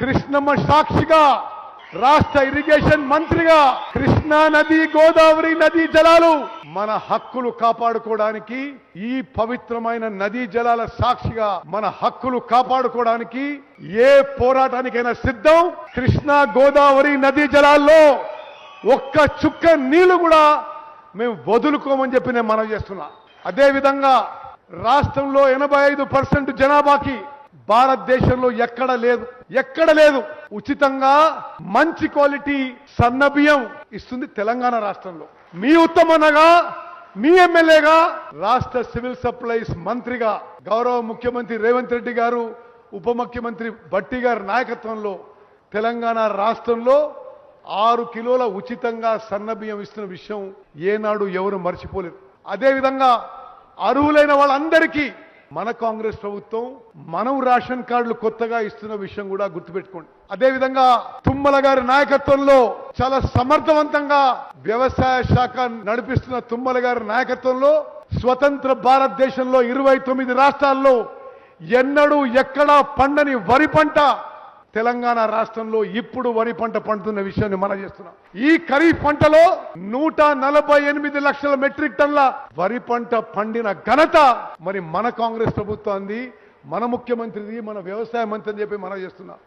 కృష్ణమ్మ సాక్షిగా రాష్ట్ర ఇరిగేషన్ మంత్రిగా కృష్ణా నది గోదావరి నదీ జలాలు మన హక్కులు కాపాడుకోవడానికి ఈ పవిత్రమైన నదీ జలాల సాక్షిగా మన హక్కులు కాపాడుకోవడానికి ఏ పోరాటానికైనా సిద్ధం? కృష్ణా గోదావరి నదీ జలాల్లో ఒక్క చుక్క నీళ్ళు కూడా మేము వదులుకోమని చెప్పి నేను మనవి చేస్తున్నా. అదేవిధంగా రాష్ట్రంలో ఎనభై ఐదు పర్సెంట్ జనాభాకి భారతదేశంలో ఎక్కడ లేదు. ఎక్కడ లేదు. ఉచితంగా మంచి క్వాలిటీ సన్న బియ్యం ఇస్తుంది తెలంగాణ రాష్ట్రంలో. మీ ఉత్తమనగా మీ ఎమ్మెల్యేగా రాష్ట్ర సివిల్ సప్లైస్ మంత్రిగా గౌరవ ముఖ్యమంత్రి రేవంత్ రెడ్డి గారు ఉప ముఖ్యమంత్రి భట్టి గారి నాయకత్వంలో తెలంగాణ రాష్ట్రంలో ఆరు కిలోల ఉచితంగా సన్న బియ్యం ఇస్తున్న విషయం ఏనాడు ఎవరు మర్చిపోలేదు అదేవిధంగా అర్హులైన వాళ్ళందరికీ మన కాంగ్రెస్ ప్రభుత్వం మనం రేషన్ కార్డులు కొత్తగా ఇస్తున్న విషయం కూడా గుర్తుపెట్టుకోండి. అదేవిధంగా తుమ్మల గారి నాయకత్వంలో చాలా సమర్థవంతంగా వ్యవసాయ శాఖ నడిపిస్తున్న తుమ్మల గారి నాయకత్వంలో స్వతంత్ర భారతదేశంలో ఇరవై తొమ్మిది రాష్ట్రాల్లో ఎన్నడూ ఎక్కడా పండని వరి పంట తెలంగాణ రాష్ట్రంలో ఇప్పుడు వరి పంట పండుతున్న విషయాన్ని మనం చేస్తున్నాం. ఈ ఖరీఫ్ పంటలో నూట నలభై ఎనిమిది లక్షల మెట్రిక్ టన్ల వరి పంట పండిన ఘనత మరి మన కాంగ్రెస్ ప్రభుత్వాన్ని మన ముఖ్యమంత్రిది మన వ్యవసాయ మంత్రి అని చెప్పి మనం చేస్తున్నాం.